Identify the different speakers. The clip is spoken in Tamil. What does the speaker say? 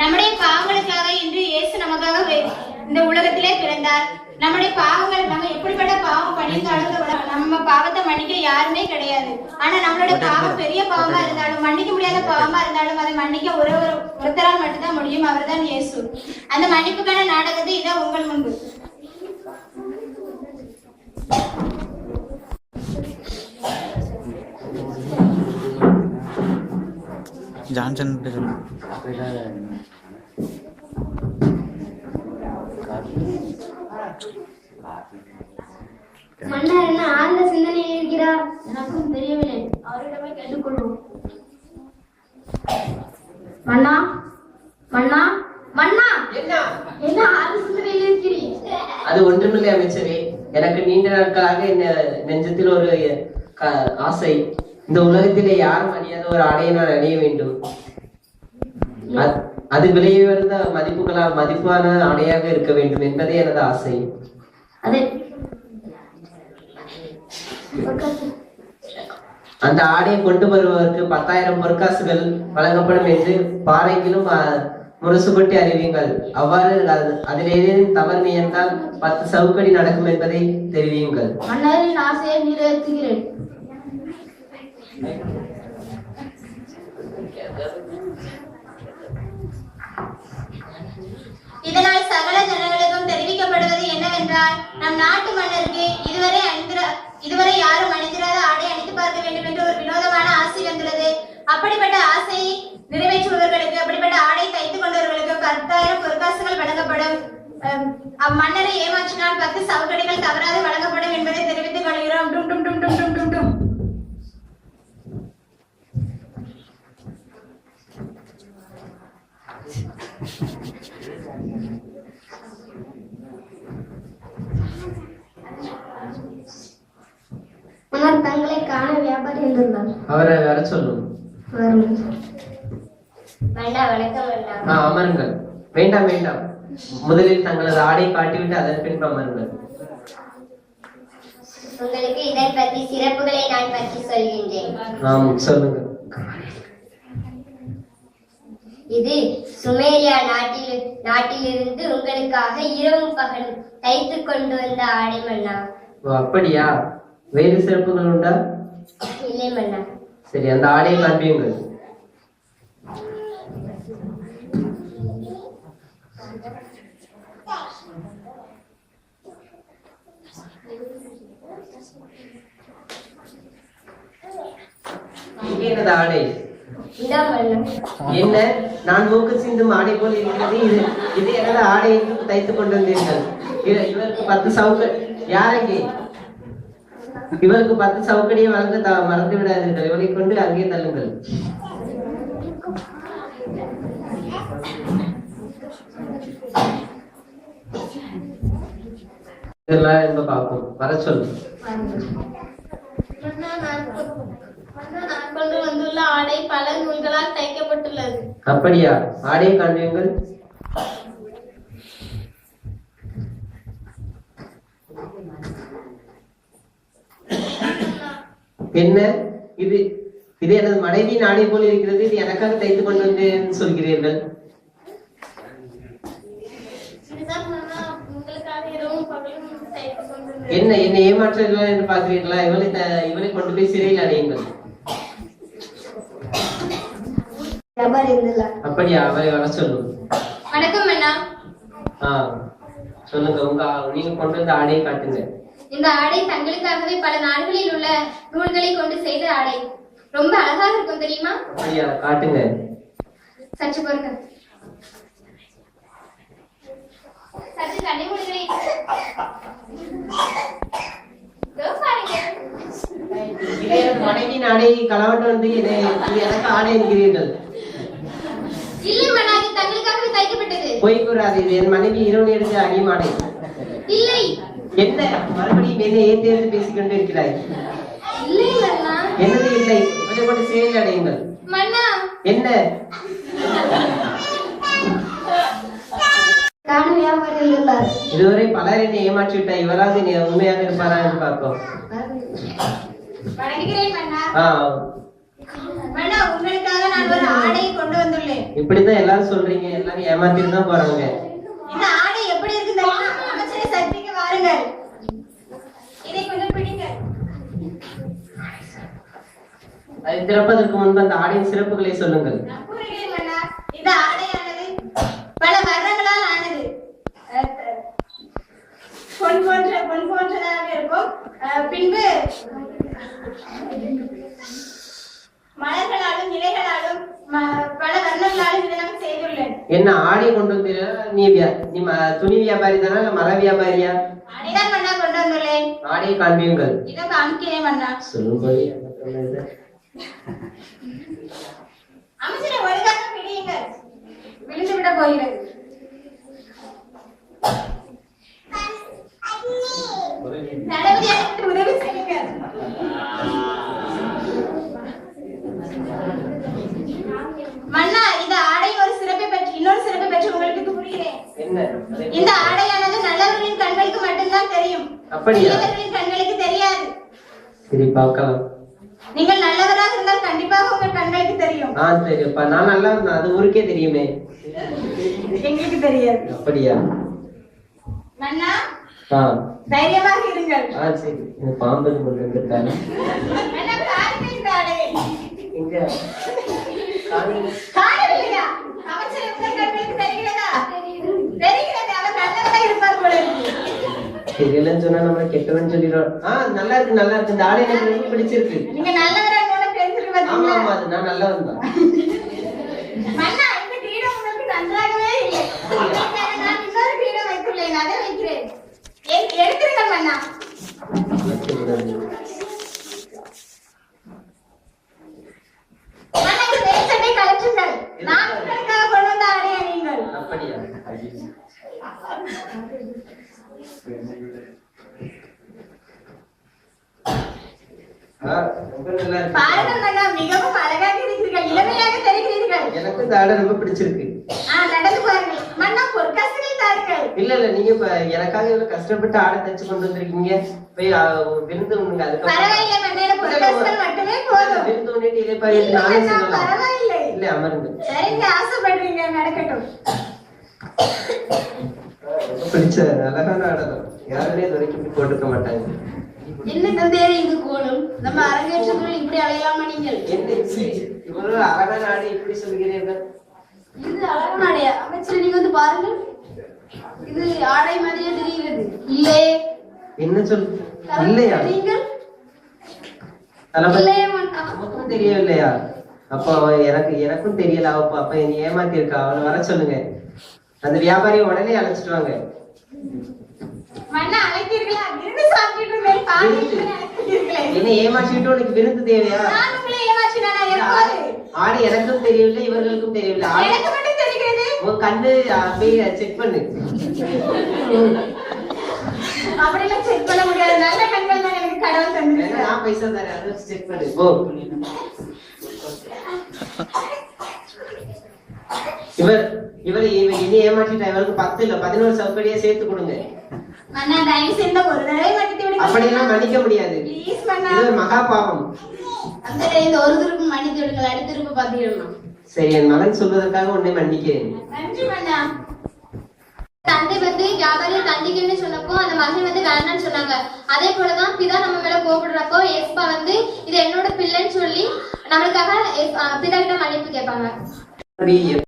Speaker 1: நம்முடைய பாவங்களுக்காக இன்று இயேசு நமக்காக இந்த உலகத்திலே பிறந்தார். நம்முடைய பாவங்கள் நம்ம எப்படிப்பட்ட பாவம் பண்ணியிருந்தாலும் நம்ம பாவத்தை மன்னிக்க யாருமே கிடையாது. ஆனா நம்மளோட பாவம் பெரிய பாவமா இருந்தாலும் மன்னிக்க முடியாத பாவமா இருந்தாலும் அதை மன்னிக்க ஒரே ஒரு ஒருத்தரால் மட்டும்தான் முடியும். அவர்தான் இயேசு. அந்த மன்னிப்புக்கான நாடகத்தை இதோ உங்கள் முன்பு.
Speaker 2: ஜான்சன் கிட்ட சொல்லு
Speaker 3: மன்னர் என்ன ஆழ்ந்த சிந்தனையில் இருக்கிறார் எனக்கும் தெரியவில்லை. அவரிடமே கேட்டுக்கொள்வோம். மன்னா மன்னா மன்னா!
Speaker 4: என்ன?
Speaker 3: என்ன ஆழ்ந்த சிந்தனையில் இருக்கிறீர்?
Speaker 4: அது ஒன்றுமில்லை அமைச்சரே. எனக்கு நீண்ட நாட்களாக என்ன நெஞ்சத்தில் ஒரு ஆசை. இந்த உலகத்திலே யாரும் அறியாத ஒரு ஆடையை நான் அணிய வேண்டும். அது- அது விலையுயர்ந்த மதிப்புகளா மதிப்பான ஆடையாக இருக்க வேண்டும் என்பதே எனது ஆசை. அந்த ஆடையை கொண்டு வருவதற்கு பத்தாயிரம் பொற்காசுகள் வழங்கப்படும் என்று பாறைக்கிலும் முரசுபட்டு அறிவியுங்கள். அவ்வாறு அது- அதில் ஏதேனும் தவறு நியர்ந்தால் பத்து சவுக்கடி நடக்கும் என்பதை தெரிவியுங்கள்.
Speaker 3: மன்னரின் ஆசையை நிறைவேற்றுகிறேன்.
Speaker 1: யாரும் அணிந்திராத ஆடை அணிந்து பார்க்க வேண்டும் என்று ஒரு வினோதமான ஆசை வந்துள்ளது அப்படிப்பட்ட ஆசையை நிறைவேற்றுபவர்களுக்கு அப்படிப்பட்ட ஆடை தைத்துக் கொண்டவர்களுக்கு பத்தாயிரம் பொற்காசுகள் வழங்கப்படும். அம், அம்மன்னரை ஏமாற்றினால் பத்து சவுக்கடிகள் தவறாது வழங்கப்படும் என்பதை தெரிவித்துக் கொள்கிறோம். டும் டும் டும் டும் டும் டும் டும்.
Speaker 3: மன்னர்
Speaker 4: அவரை வர சொல்லும்
Speaker 3: வாருங்கள்
Speaker 1: வேண்டாம் வணக்கம் வேண்டாம்
Speaker 4: ஆ, அமருங்கள். வேண்டாம் வேண்டாம். முதலில் தங்களது ஆடை காட்டிவிட்டு அதன் பின்பு அமருங்கள்.
Speaker 1: உங்களுக்கு இதன் பற்றி சிறப்புகளை நான் பற்றி சொல்கின்றேன்.
Speaker 4: ஆம் சொல்லுங்கள்.
Speaker 1: இது சுமேரியா நாட்டில் நாட்டிலிருந்து உங்களுக்காக இரவும் பகலும் தைத்து கொண்டு வந்த ஆடை மன்னா.
Speaker 4: ஓ அப்படியா? வேறு சிறப்புகள் உண்டா? சரி அந்த ஆடையை காண்பியுங்கள் எனது ஆடை? என்ன? நான் மூக்கு சிந்தும் ஆடை போல் இருக்கிறது. இது இது எனது ஆடை தைத்துக் கொண்டு வந்தீர்கள். இவ- இவருக்கு பத்து சவுக்க. யாரெங்கே இவருக்கு பத்து சவுக்கடியை வழங்க மறந்து விடாதீர்கள். இவனை கொண்டு அங்கே தள்ளுங்கள். என்ப பார்ப்போம். வர சொல்லு.
Speaker 3: கொண்டு வந்துள்ள ஆடை பல நூல்களால் தைக்கப்பட்டுள்ளது.
Speaker 4: அப்படியா? ஆடையை காண்பியுங்கள் என்ன? இது இது எனது மனைவியின் ஆடை போல் இருக்கிறது இது எனக்காக தைத்துக் கொண்டு வந்தேன் சொல்கிறீர்கள்.
Speaker 3: தைத்து
Speaker 4: என்ன என்னை ஏமாற்றுகிறீர்களா என்று பார்க்கிறீர்களா? இவளை த- இவளை கொண்டு போய் சிறையில் அடையுங்கள். அப்படியா அவரை வர சொல்லும்
Speaker 1: வணக்கம் மன்னா
Speaker 4: ஆ சொல்லுங்க உங்க நீங்க கொண்டு வந்த ஆடையை காட்டுங்க.
Speaker 1: இந்த ஆடை தங்களுக்காகவே பல நாடுகளில் உள்ள நூல்களை கொண்டு செய்த ஆடை. ரொம்ப அழகாக இருக்கும் தெரியுமா?
Speaker 4: காட்டுங்க.
Speaker 1: சற்று பொறுங்க. சற்று கண்ணை மூடுகிறேன்
Speaker 4: மனைவியின் ஆடையை களவண்டு வந்து எனக்கு ஆடை என்கிறீர்கள்.
Speaker 1: இல்லை தங்களுக்காகவே தைக்கப்பட்டது.
Speaker 4: பொய் கூறாது என் மனைவி இரவு எடுத்து அணிமாடை
Speaker 1: இல்லை.
Speaker 4: என்ன? மறுபடியும் என்னை ஏற்றி ஏற்றி பேசிக் கொண்டு இருக்கிறாய்? என்னது இல்லை? இவளை கொண்டு சிறையில் அடையுங்கள். என்ன? இதுவரை பலர் என்னை ஏமாற்றி விட்டாய். இவராது என்னை உண்மையாக இருப்பாரா என்று பார்ப்போம். இப்படித்தான் எல்லாரும் சொல்றீங்க. எல்லாரும் ஏமாத்திட்டு தான் போறாங்க
Speaker 1: இந்த ஆடை எப்படி இருக்கு தெரியுமா அமைச்சரை சக்திக்கு வாருங்கள் இதை கொஞ்சம் பிடிங்க
Speaker 4: அதை திறப்பதற்கு முன்பு அந்த ஆடையின் சிறப்புகளை சொல்லுங்கள்.
Speaker 1: இந்த ஆடையானது. பல வர்ணங்களால் ஆனது. அஹ், த- பொன் போன்ற பொன் போன்றதாக இருக்கும். அஹ், பின்பு மலர்களாலும் இலைகளாலும் பல வர்ணங்களாலும் இதை செய்துள்ளேன்.
Speaker 4: என்ன ஆடையை கொண்டு வந்தீங்க நீ வியா- நீ துணி வியாபாரி தானா மர வியாபாரியா?
Speaker 1: ஆடைதான் மன்னா கொண்டு வந்துள்ளேன்.
Speaker 4: ஆடையை காண்பியுங்கள்
Speaker 1: இதோ காமிக்கிறேன்
Speaker 4: என்ன சொன்னது?
Speaker 1: அமைச்சரை ஒழுங்காக பிடியுங்கள் விழுந்து விட போகிறது. உதவி செய்யுங்கள். மன்னா இந்த ஆடையின் ஒரு சிறப்பை பற்றி இன்னொரு சிறப்பை பற்றி உங்களுக்கு புரிகிறேன். இந்த ஆடையானது நல்லவர்களின் கண்களுக்கு மட்டும்தான் தெரியும்.
Speaker 4: அப்படியா?
Speaker 1: கண்களுக்கு தெரியாது.
Speaker 4: சரி பார்க்கலாம்
Speaker 1: நீங்கள் நல்லவராக இருந்தால் கண்டிப்பாக உங்கள் கண்களுக்கு தெரியும்
Speaker 4: ஆ சரிப்பா நான் நல்லா இருந்தேன் அது ஊருக்கே தெரியுமே.
Speaker 1: எங்களுக்கு தெரியாது.
Speaker 4: அப்படியா?
Speaker 1: மன்னா
Speaker 4: ஆ.
Speaker 1: தைரியமாக இருங்கள்.
Speaker 4: ஆ சரி. எனக்கு பாம்பு கொண்டு வந்திருக்காரு
Speaker 1: மன்னா இந்த
Speaker 4: எங்க. தெரியலன்னு சொன்னா நம்மள கெட்டவன் சொல்லிடுவோம் ஆ நல்லா இருக்கு நல்லா இருக்கு. இந்த ஆடை எனக்கு ரொம்ப பிடிச்சிருக்கு?
Speaker 1: நீங்க தெரிஞ்சிருக்கு
Speaker 4: ஆமா ஆமா அது நான் நல்லவன் தான்
Speaker 1: மன்னா இந்த கிரீடம் உங்களுக்கு நன்றாகவே இல்லை. நான் இன்னொரு கிரீடம் வைத்துள்ளேன் அதை வைக்கிறேன். எ- எடுத்துருங்கள் மன்னா. மன்னா இந்த வேஷத்தை கலற்றுங்கள் நான் உங்களுக்காக கொண்டு வந்த ஆடை அணியுங்கள்
Speaker 4: அப்படியா ஆ, ரொம்ப நல்லா இருக்கு.
Speaker 1: பாருங்கள் மன்னா மிகவும் அழகாக இருக்கிறீர்கள் இளமையாக தெரிகிறீர்கள்.
Speaker 4: எனக்கும் இந்த ஆடை ரொம்ப பிடிச்சிருக்கு.
Speaker 1: ஆ நடந்து பாருங்கள் மன்னா பொற்காசுகள் தாருங்கள்.
Speaker 4: இல்ல இல்ல நீங்க இப்ப எனக்காக இவ்வளவு கஷ்டப்பட்டு ஆடை தச்சு கொண்டு வந்திருக்கீங்க. போய் விருந்து உண்ணுங்க அதுக்கப்புறம்.
Speaker 1: பரவாயில்லை மன்னா எனக்கு பொற்காசுகள் மட்டுமே போதும்.
Speaker 4: விருந்து உண்ணிட்டு இதே பாரு
Speaker 1: இல்ல
Speaker 4: நானே சொல்லலாம்.
Speaker 1: பரவாயில்லை.
Speaker 4: இல்ல அமருங்க.
Speaker 1: சரிங்க ஆசைப்படுறீங்க நடக்கட்டும்.
Speaker 4: பிடிச்ச அழகான ஆடை தான். யாருமே இது வரைக்கும் போட்டுக்க மாட்டாங்க.
Speaker 3: என்ன தந்தையாரே இது கோலம் நம்ம அரங்கேற்றத்தில் இப்படி அலையலாமா நீங்கள்?
Speaker 4: இவ்வளவு அழகான ஆடை இப்படி சொல்கிறீர்கள்.
Speaker 3: இது அழகான ஆடையா அமைச்சர் நீங்க வந்து பாருங்கள். இது ஆடை மாதிரியே தெரிகிறது. இல்லை.
Speaker 4: என்ன சொல்? இல்லையா?
Speaker 3: நீங்கள்.
Speaker 4: நமக்கும் தெரியவில்லையா? அப்போ எனக்கு எனக்கும் தெரியல. அவ அப்ப என்னை ஏமாத்தி இருக்கா அவளை வர சொல்லுங்க. அந்த வியாபாரியை உடனே அழைச்சிட்டு வாங்க.
Speaker 1: அழைத்தீர்களா விருந்து சாப்பிட்டு இருந்தேன் பாதிக்கு அழைத்தீர்களே
Speaker 4: என்ன ஏமாற்றிட்டு உனக்கு விருந்து தேவையா?
Speaker 1: நான் உங்களை ஏமாற்றினானா எப்போது?
Speaker 4: ஆடு எனக்கும் தெரியவில்லை இவர்களுக்கும் தெரியவில்லை.
Speaker 1: எனக்கு மட்டும் தெரிகிறது.
Speaker 4: உன் கண்ணு ஆ, போய் செக் பண்ணு.
Speaker 1: அப்படிலாம் செக் பண்ண முடியாது. நல்ல கண்கள் தான் எனக்கு கடவுள்
Speaker 4: நான் பைசா தரேன் அதை செக் பண்ணு. போ. இவர் இவர் இவர் இனி ஏமாற்றிட்டா இவருக்கு பத்து இல்ல பதினோரு சவுக்கடியா சேர்த்து கொடுங்க.
Speaker 1: மன்னா தயவு செய்து ஒரு தடவை மன்னித்து விடுங்க.
Speaker 4: அப்படியெல்லாம் மன்னிக்க முடியாது.
Speaker 1: ப்ளீஸ் மன்னா.
Speaker 4: இது ஒரு மகா பாவம்.
Speaker 3: தந்தையாரே இந்த ஒரு திருப்பு மன்னித்து விடுங்கள் அடுத்த திருப்பு பாத்தீங்கன்னா
Speaker 4: சரி என் மகன் சொல்வதற்காக உன்னை மன்னிக்கிறேன்.
Speaker 1: நன்றி மன்னா.
Speaker 5: தந்தை வந்து வியாபாரியை தண்டிக்கணும்னு சொன்னப்போ அந்த மகன் வந்து வேண்டாம்னு சொன்னாங்க. அதே போலதான் பிதா நம்ம மேல கோபப்படுறப்போ எஸ்பா வந்து இது என்னோட பிள்ளைன்னு சொல்லி நம்மளுக்காக பிதா கிட்ட மன்னிப்பு கேட்பாங்க.